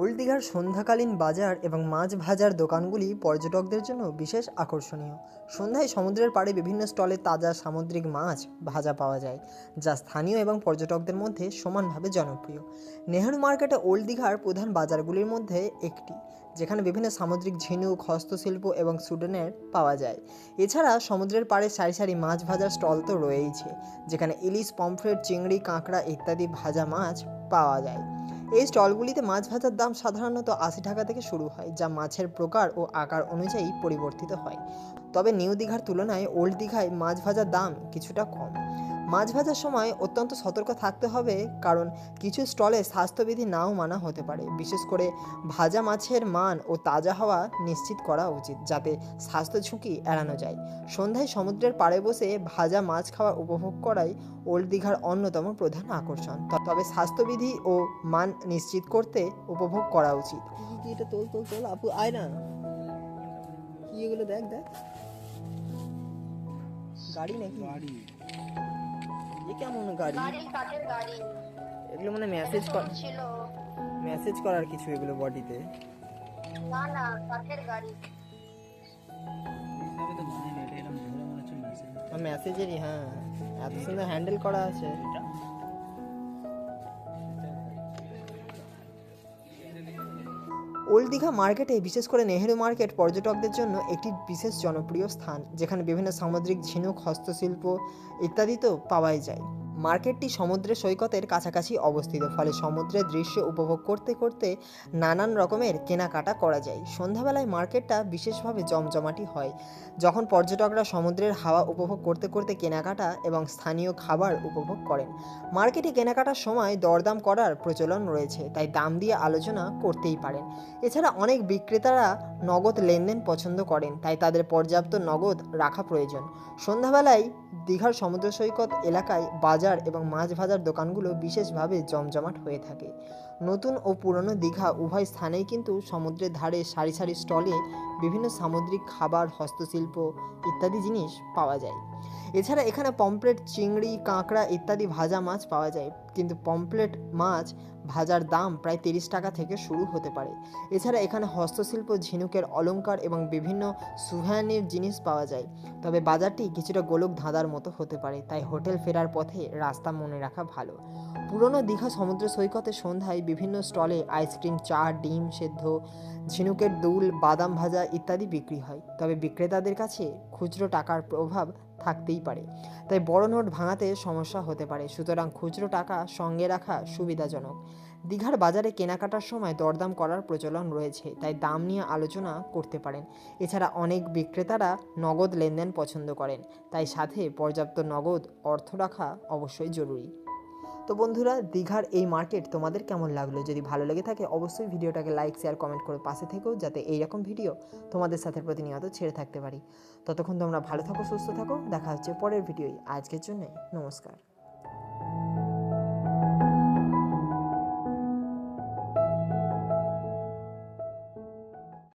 Old দীঘার সন্ধ্যাকালীন বাজার এবং মাছ ভাজার দোকানগুলি পর্যটকদের জন্য বিশেষ আকর্ষণীয়। সন্ধ্যায় সমুদ্রের পাড়ে বিভিন্ন স্টলে তাজা সামুদ্রিক মাছ ভাজা পাওয়া যায়, যা স্থানীয় এবং পর্যটকদের মধ্যে সমানভাবে জনপ্রিয়। নেহেরু মার্কেটে ওল্ড দীঘার প্রধান বাজারগুলির মধ্যে একটি, যেখানে বিভিন্ন সামুদ্রিক ঝিনুক, হস্তশিল্প এবং সুডেনের পাওয়া যায়। এছাড়া সমুদ্রের পাড়ে সারি সারি মাছ ভাজার স্টল তো রয়েইছে, যেখানে ইলিশ, পমফ্রেট, চিংড়ি, কাঁকড়া ইত্যাদি ভাজা মাছ পাওয়া যায়। এই স্টলগুলিতে মাছ ভাজার দাম সাধারণত আশি টাকা থেকে শুরু হয়, যা মাছের প্রকার ও আকার অনুযায়ী পরিবর্তিত হয়। তবে নিউ দীঘার তুলনায় ওল্ড দীঘায় মাছ ভাজার দাম কিছুটা কম। মাছ ভাজার সময় অত্যন্ত সতর্ক থাকতে হবে কারণ কিছু স্টলে স্বাস্থ্যবিধি নাও মানা হতে পারে। বিশেষ করে ভাজা মাছের মান ও তাজা হওয়া নিশ্চিত করা উচিত যাতে স্বাস্থ্য ঝুঁকি এড়ানো যায়। সন্ধ্যায় সমুদ্রের পাড়ে বসে ভাজা মাছ খাওয়া উপভোগ করাই ওল্ড দীঘার অন্যতম প্রধান আকর্ষণ। তবে স্বাস্থ্যবিধি ও মান নিশ্চিত করতে উপভোগ করা উচিত। এটা তোল তোল তোল আপু আয় না। কি এগুলো দেখ দেখ। গাড়ি নাকি? গাড়ি। এ কেমন গাড়ি? গাড়ি কাঠের গাড়ি। এগুলো মানে মেসেজ কর মেসেজ করার কিছু এগুলো বডিতে? না না কাঠের গাড়ি। মেসেজেরই হ্যাঁ। এত সুন্দর হ্যান্ডেল করা আছে। এটা ওল্ড দীঘা মার্কেটে, বিশেষ করে নেহেরু মার্কেট পর্যটকদের জন্য একটি বিশেষ জনপ্রিয় স্থান, যেখানে বিভিন্ন সামুদ্রিক ঝিনুক, হস্তশিল্প ইত্যাদি তো পাওয়াই যায়। মার্কেটটি সমুদ্রের সৈকতের কাছাকাছি অবস্থিত, ফলে সমুদ্রের দৃশ্য উপভোগ করতে করতে নানান রকমের কেনাকাটা করা যায়। সন্ধ্যাবেলায় মার্কেটটা বিশেষভাবে জমজমাটি হয়। যখন পর্যটকরা সমুদ্রের হাওয়া উপভোগ করতে করতে কেনাকাটা এবং স্থানীয় খাবার উপভোগ করেন, মার্কেটে কেনাকাটার সময় দরদাম করার প্রচলন রয়েছে, তাই দাম দিয়ে আলোচনা করতেই পারেন। এছাড়া অনেক বিক্রেতারা নগদ লেনদেন পছন্দ করেন, তাই তাদের পর্যাপ্ত নগদ রাখা প্রয়োজন। সন্ধ্যাবেলায় দীঘার সমুদ্র সৈকত এলাকায় বাজার এবং মাছ ভাজার দোকানগুলো বিশেষভাবে জমজমাট হয়ে থাকে। নতুন ও পুরনো দীঘা উভয় স্থানেই কিন্তু সমুদ্রের ধারে সারি সারি স্টলে বিভিন্ন সামুদ্রিক খাবার, হস্তশিল্প ইত্যাদি জিনিস পাওয়া যায়। এছাড়া এখানে পমপ্লেট চিংড়ি, কাঁকড়া ইত্যাদি ভাজা মাছ পাওয়া যায়। কিন্তু পমপ্লেট মাছ ভাজার দাম প্রায় তিরিশ টাকা থেকে শুরু হতে পারে। এছাড়া এখানে হস্তশিল্প, ঝিনুকের অলংকার এবং বিভিন্ন সুভ্যানির জিনিস পাওয়া যায়। তবে বাজারটি কিছুটা গোলক ধাঁধার মতো হতে পারে। তাই হোটেল ফেরার পথে রাস্তা মনে রাখা ভালো। পুরনো দীঘা সমুদ্র সৈকতে সন্ধ্যায় বিভিন্ন স্টলে আইসক্রিম, চা, ডিম সেদ্ধ, ঝিনুকের দুল, বাদাম ভাজা ইত্যাদি বিক্রি হয়। তবে বিক্রেতাদের কাছে খুচরো টাকার প্রভাব থাকতেই পারে। তাই বড় নোট ভাঙাতে সমস্যা হতে পারে। সুতরাং খুচরো টাকা সঙ্গে রাখা সুবিধাজনক। দীঘার বাজারে কেনাকাটার সময় দরদাম করার প্রচলন রয়েছে, তাই দাম নিয়ে আলোচনা করতে পারেন। এছাড়া অনেক বিক্রেতারা নগদ লেনদেন পছন্দ করেন, তাই সাথে পর্যাপ্ত নগদ অর্থ রাখা অবশ্যই জরুরি। তো বন্ধুরা, দীঘার এই মার্কেট তোমাদের কেমন লাগল? যদি ভালো লেগে থাকে, অবশ্যই ভিডিওটাকে লাইক শেয়ার কমেন্ট করে পাশে থেকেও যাতে এইরকম ভিডিও তোমাদের সাথে প্রতিনিয়ত ছেড়ে থাকতে পারি। ততক্ষণ তোমরা ভালো থাকো, সুস্থ থাকো। দেখা হচ্ছে পরের ভিডিওই আজকের জন্য নমস্কার।